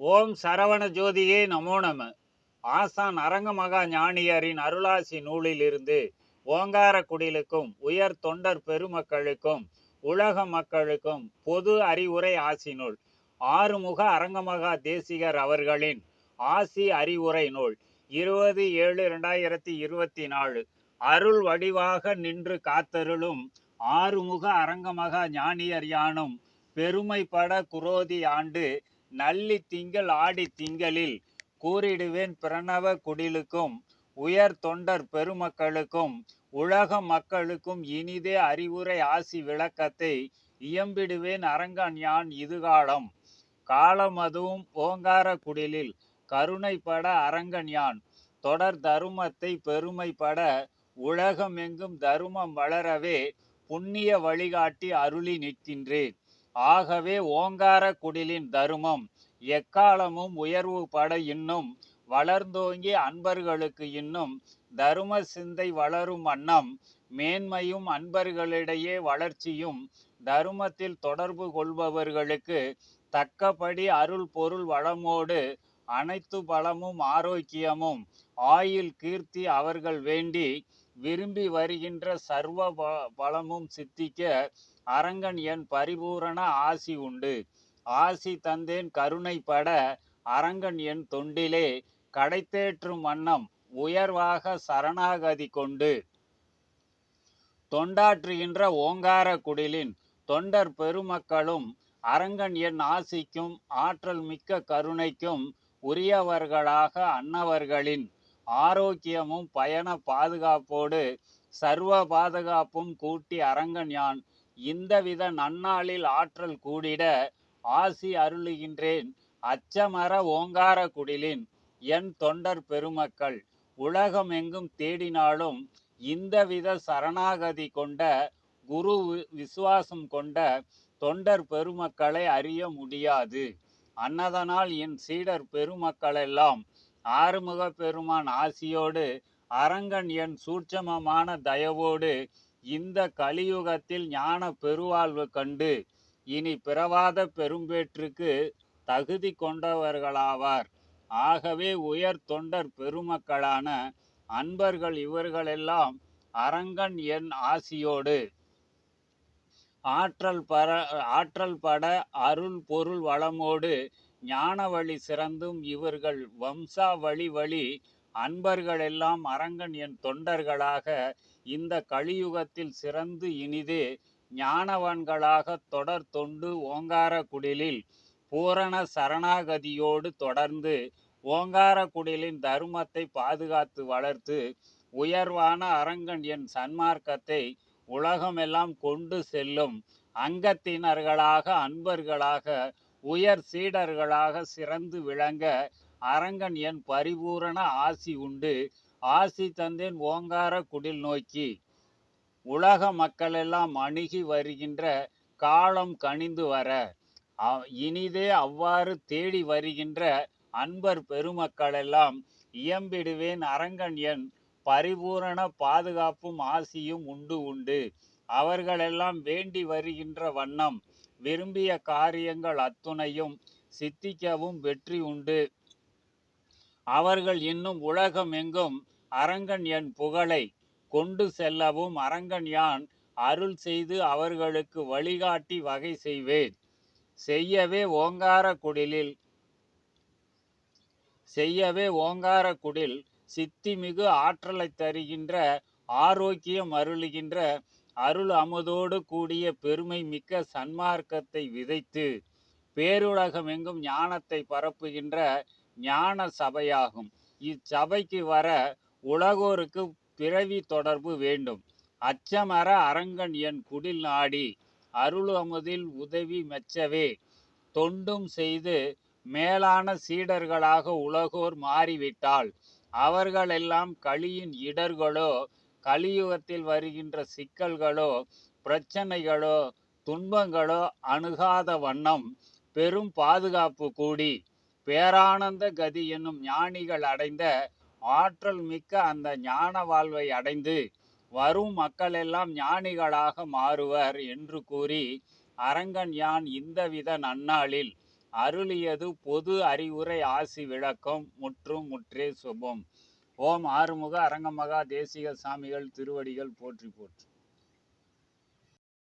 ஓம் சரவண ஜோதியே நமோ நம. ஆசான் அரங்கமகா ஞானியரின் அருளாசி நூலிலிருந்து ஓங்கார குடிலுக்கும் உயர் தொண்டர் பெருமக்களுக்கும் உலக மக்களுக்கும் பொது அறிவுரை ஆசி நூல். ஆறுமுக அரங்கமகா தேசிகர் அவர்களின் ஆசி அறிவுரை நூல். இருபது ஏழு ரெண்டாயிரத்தி இருபத்தி நாலு. அருள் வடிவாக நின்று காத்தருளும் ஆறுமுக அரங்கமகா ஞானியர் யானும் பெருமைப்பட குரோதி ஆண்டு நல்லி திங்கள் ஆடி திங்களில் கூறிடுவேன் பிரணவ குடிலுக்கும் உயர் தொண்டர் பெருமக்களுக்கும் உலக மக்களுக்கும் இனிதே அறிவுரை ஆசி விளக்கத்தை இயம்பிடுவேன் அரங்கன் யான் இதுகாலம். காலம் அதுவும் ஓங்கார குடிலில் கருணைப்பட அரங்கன் யான். தொடர் தருமத்தை பெருமைப்பட உலகமெங்கும் தருமம் வளரவே புண்ணிய வழிகாட்டி அருளி நிற்கின்றேன். ஆகவே ஓங்கார குடிலின் தருமம் எக்காலமும் உயர்வு பட இன்னும் வளர்ந்தோங்கி அன்பர்களுக்கு இன்னும் தரும சிந்தை வளரும் வண்ணம் மேன்மையும் அன்பர்களிடையே வளர்ச்சியும் தருமத்தில் தொடர்பு கொள்பவர்களுக்கு தக்கபடி அருள் பொருள் வளமோடு அனைத்து பலமும் ஆரோக்கியமும் ஆயுள் கீர்த்தி அவர்கள் வேண்டி விரும்பி வருகின்ற சர்வ ப- பலமும் சித்திக்க அரங்கன் என் பரிபூரண ஆசி உண்டு. ஆசி தந்தேன் கருணைப்பட அரங்கன் என் தொண்டிலே கடைத்தேற்றும் வண்ணம் உயர்வாக சரணாகதி கொண்டு. தொண்டாற்றுகின்ற ஓங்கார குடிலின் தொண்டர் பெருமக்களும் அரங்கன் என் ஆசிக்கும் ஆற்றல் மிக்க கருணைக்கும் உரியவர்களாக அன்னவர்களின் ஆரோக்கியமும் பயண பாதுகாப்போடு சர்வ பாதுகாப்பும் கூட்டி அரங்கன் யான் இந்தவித நன்னாளில் ஆற்றல் கூடிட ஆசி அருளுகின்றேன். அச்சமர ஓங்கார குடிலின் என் தொண்டர் பெருமக்கள் உலகம் எங்கும் தேடினாலும் இந்தவித சரணாகதி கொண்ட குரு வி- விசுவாசம் கொண்ட தொண்டர் பெருமக்களை அறிய முடியாது. அன்னதனால் என் சீடர் பெருமக்களெல்லாம் ஆறுமுக பெருமான் ஆசியோடு அரங்கன் என் சூட்சமமான தயவோடு இந்த கலியுகத்தில் ஞான பெருவாழ்வு கண்டு இனி பிறவாத பெரும்பேற்றுக்கு தகுதி கொண்டவர்களாவார். ஆகவே உயர் தொண்டர் பெருமக்களான அன்பர்கள் இவர்களெல்லாம் அரங்கன் என் ஆசியோடு. ஆற்றல் பர ஆற்றல் பட அருள் பொருள் வளமோடு ஞான வழி சிறந்தும் இவர்கள் வம்சா வழி வழி அன்பர்கள் எல்லாம் அரங்கன் என் தொண்டர்களாக இந்த கலியுகத்தில் சிறந்து இனிது ஞானவன்களாக தொடர் தொண்டு ஓங்கார குடிலில் பூரண சரணாகதியோடு தொடர்ந்து ஓங்கார குடிலின் தருமத்தை பாதுகாத்து வளர்த்து உயர்வான அரங்கன் என் சன்மார்க்கத்தை உலகமெல்லாம் கொண்டு செல்லும் அங்கத்தினர்களாக அன்பர்களாக உயர் சீடர்களாக சிறந்து விளங்க அரங்கன் என் பரிபூரண ஆசி உண்டு. ஆசி தந்தேன் ஓங்கார குடில் நோக்கி. உலக மக்களெல்லாம் அணுகி வருகின்ற காலம் கனிந்து வர. இனிதே அவ்வாறு தேடி வருகின்ற அன்பர் பெருமக்களெல்லாம் இயம்பிடுவேன் அரங்கன் என் பரிபூரண பாதுகாப்பும் ஆசியும் உண்டு உண்டு. அவர்களெல்லாம் வேண்டி வருகின்ற வண்ணம். விரும்பிய காரியங்கள் அத்துணையும். சித்திக்கவும் வெற்றி உண்டு. அவர்கள் இன்னும் உலகம் எங்கும் அரங்கன் என் புகழை கொண்டு செல்லவும் அரங்கன் யான் அருள் செய்து அவர்களுக்கு வழிகாட்டி வகை செய்வேன். செய்யவே ஓங்கார குடிலில் செய்யவே ஓங்கார குடில் சித்திமிகு ஆற்றலை தருகின்ற ஆரோக்கியம் அருளுகின்ற அருள் அமுதோடு கூடிய பெருமை மிக்க சன்மார்க்கத்தை விதைத்து பேருலகம் எங்கும் ஞானத்தை பரப்புகின்ற ஞான சபையாகும். இச்சபைக்கு வர உலகோருக்கு பிறவி தொடர்பு வேண்டும். அச்சமர அரங்கன் என் குடில் நாடி அருள் அமுதில் உதவி மெச்சவே. தொண்டும் செய்து மேலான சீடர்களாக உலகோர் மாறிவிட்டால் அவர்களெல்லாம் கலியின் இடர்களோ கலியுகத்தில் வருகின்ற சிக்கல்களோ பிரச்சனைகளோ துன்பங்களோ அணுகாத வண்ணம் பெரும் பாதுகாப்பு கூடி பேரானந்த கதி என்னும் ஞானிகள் அடைந்த ஆற்றல் மிக்க அந்த ஞான வாழ்வை அடைந்து வரும் மக்களெல்லாம் ஞானிகளாக மாறுவர் என்று கூறி அரங்கன் யான் இந்தவித நன்னாளில் அருளியது பொது அறிவுரை ஆசி விளக்கம் முற்றும் முற்றே சுபம். ஓம் ஆறுமுக அரங்கமகா தேசிக சாமிகள் திருவடிகள் போற்றி போற்றி.